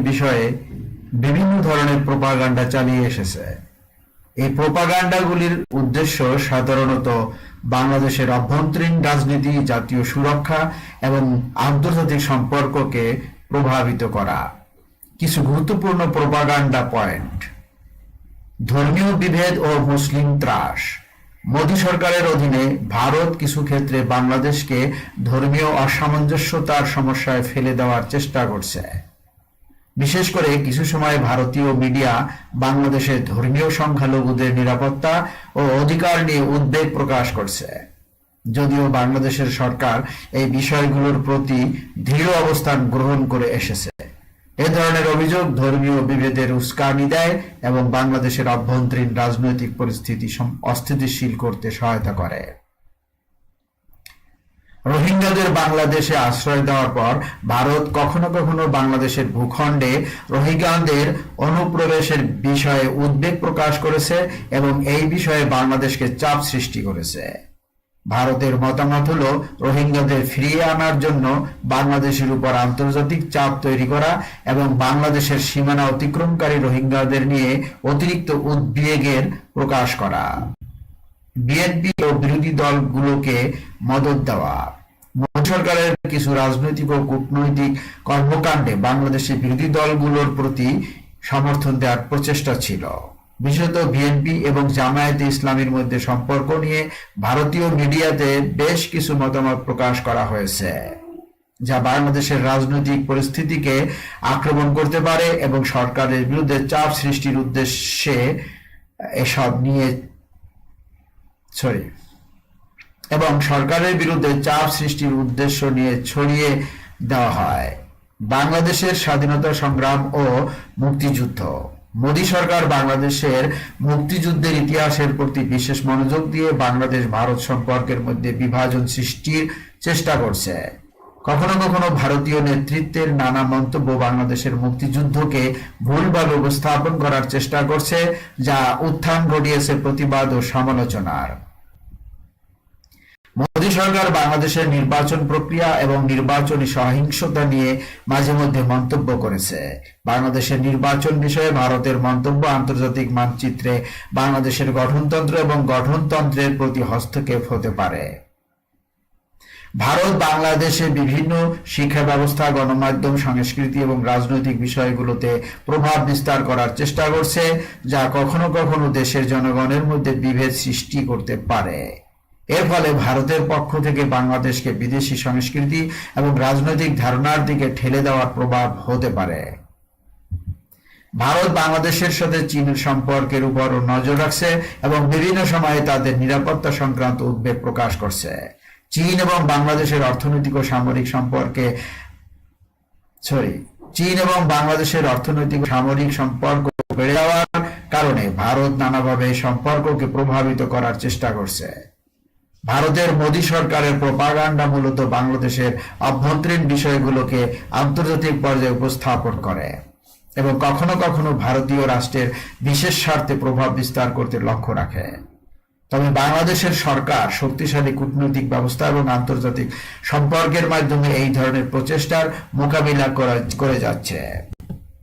বিষয়ে বিভিন্ন ধরনের প্রোপাগান্ডা চালিয়ে এসেছে। এই প্রোপাগান্ডাগুলির উদ্দেশ্য সাধারণত বাংলাদেশের অভ্যন্তরীণ রাজনীতি, জাতীয় সুরক্ষা এবং আন্তর্জাতিক সম্পর্ককে প্রভাবিত করা। কিছু গুরুত্বপূর্ণ প্রোপাগান্ডা পয়েন্ট। ধর্মীয় বিভেদ ও মুসলিম ত্রাস। মোদী সরকারের অধীনে ভারত কিছু ক্ষেত্রে বাংলাদেশকে ধর্মীয় অসামঞ্জস্যতার সমস্যায় ফেলে দেওয়ার চেষ্টা করছে। বিশেষ করে কিছু সময় ভারতীয় মিডিয়া বাংলাদেশের ধর্মীয় সংখ্যালঘুদের নিরাপত্তা ও অধিকার নিয়ে উদ্বেগ প্রকাশ করছে। যদিও বাংলাদেশের সরকার এই বিষয়গুলোর প্রতি দৃঢ় অবস্থান গ্রহণ করে এসেছে। এ ধরনের অভিযোগ ধর্মীয় বিভেদের উস্কানি দেয় এবং বাংলাদেশের অভ্যন্তরীণ রাজনৈতিক পরিস্থিতি অস্থিতিশীল করতে সহায়তা করে। রোহিঙ্গাদের বাংলাদেশে আশ্রয় দেওয়ার পর ভারত কখনো কখনো বাংলাদেশের ভূখণ্ডে রোহিঙ্গাদের অনুপ্রবেশের বিষয়ে উদ্বেগ প্রকাশ করেছে এবং এই বিষয়ে বাংলাদেশকে চাপ সৃষ্টি করেছে। ভারতের মতামত হলো, রোহিঙ্গাদের ফিরিয়ে আনার জন্য বাংলাদেশের উপর আন্তর্জাতিক চাপ তৈরি করা এবং বাংলাদেশের সীমানা অতিক্রমকারী রোহিঙ্গাদের নিয়ে অতিরিক্ত উদ্বেগের প্রকাশ করা। বিএনপি ও বিরোধী দলগুলোকে মদত দেওয়া। মোদী সরকারের কিছু রাজনৈতিক ও কূটনৈতিক কর্মকাণ্ডে বাংলাদেশের বিরোধী দলগুলোর প্রতি সমর্থন দেওয়ার প্রচেষ্টা ছিল। বিশেষত বিএনপি এবং জামায়াতে ইসলামের মধ্যে সম্পর্ক নিয়ে ভারতীয় মিডিয়াতে বেশ কিছু মতামত প্রকাশ করা হয়েছে, যা বাংলাদেশের রাজনৈতিক পরিস্থিতিকে আক্রমণ করতে পারে এবং সরকারের বিরুদ্ধে চাপ সৃষ্টির উদ্দেশ্যে এসব নিয়ে সরি এবং সরকারের বিরুদ্ধে চাপ সৃষ্টির উদ্দেশ্য নিয়ে ছড়িয়ে দেওয়া হয়। বাংলাদেশের স্বাধীনতা সংগ্রাম ও মুক্তিযুদ্ধ। মোদী সরকার বাংলাদেশের মুক্তিযুদ্ধের ইতিহাসের প্রতি বিশেষ মনোযোগ দিয়ে বাংলাদেশ ভারত সম্পর্কের মধ্যে বিভাজন সৃষ্টির চেষ্টা করছে। কখনো কখনো ভারতীয় নেতৃত্বের নানা মন্তব্য বাংলাদেশের মুক্তিযুদ্ধকে ভুলভাবে উপস্থাপন করার চেষ্টা করছে, যা উত্থান ঘটিয়েছে প্রতিবাদ ও সমালোচনার। মোদী সরকার বাংলাদেশের নির্বাচন প্রক্রিয়া এবং নির্বাচনী সহিংসতা নিয়ে মাঝে মধ্যে মন্তব্য করেছে। বাংলাদেশের নির্বাচন বিষয়ে ভারতের মন্তব্য আন্তর্জাতিক মানচিত্রে বাংলাদেশের গঠনতন্ত্র এবং গঠনতন্ত্রের প্রতি হস্তক্ষেপ হতে পারে। ভারত, বাংলাদেশে বিভিন্ন শিক্ষা ব্যবস্থা, গণমাধ্যম, সংস্কৃতি এবং রাজনৈতিক বিষয়গুলোতে প্রভাব বিস্তার করার চেষ্টা করছে, যা কখনো কখনো দেশের জনগণের মধ্যে বিভেদ সৃষ্টি করতে পারে। এর ফলে ভারতের পক্ষ থেকে বাংলাদেশকে বিদেশি সংস্কৃতি এবং রাজনৈতিক ধারণার দিকে ঠেলে দেওয়ার প্রভাব হতে পারে। ভারত বাংলাদেশের সাথে চীনের সম্পর্কের উপর নজর রাখছে এবং বিভিন্ন সময়ে তাদের নিরাপত্তা সংক্রান্ত উদ্বেগ প্রকাশ করছে। চীন এবং বাংলাদেশের অর্থনৈতিক ও সামরিক সম্পর্কে সরি চীন এবং বাংলাদেশের অর্থনৈতিক সামরিক সম্পর্ক বেড়ে যাওয়ার কারণে ভারত নানাভাবে সম্পর্ককে প্রভাবিত করার চেষ্টা করছে। ভারতের মোদী সরকারের প্রপাগান্ডা মূলত বাংলাদেশের অভ্যন্তরীণ বিষয়গুলোকে আন্তর্জাতিক পর্যায়ে উপস্থাপন করে এবং কখনো কখনো ভারতীয় রাষ্ট্রের বিশেষ স্বার্থে প্রভাব বিস্তার করতে লক্ষ্য রাখে। তবে বাংলাদেশের সরকার শক্তিশালী কূটনৈতিক ব্যবস্থা এবং আন্তর্জাতিক সম্পর্কের মাধ্যমে এই ধরনের প্রচেষ্টার মোকাবিলা করা- যাচ্ছে।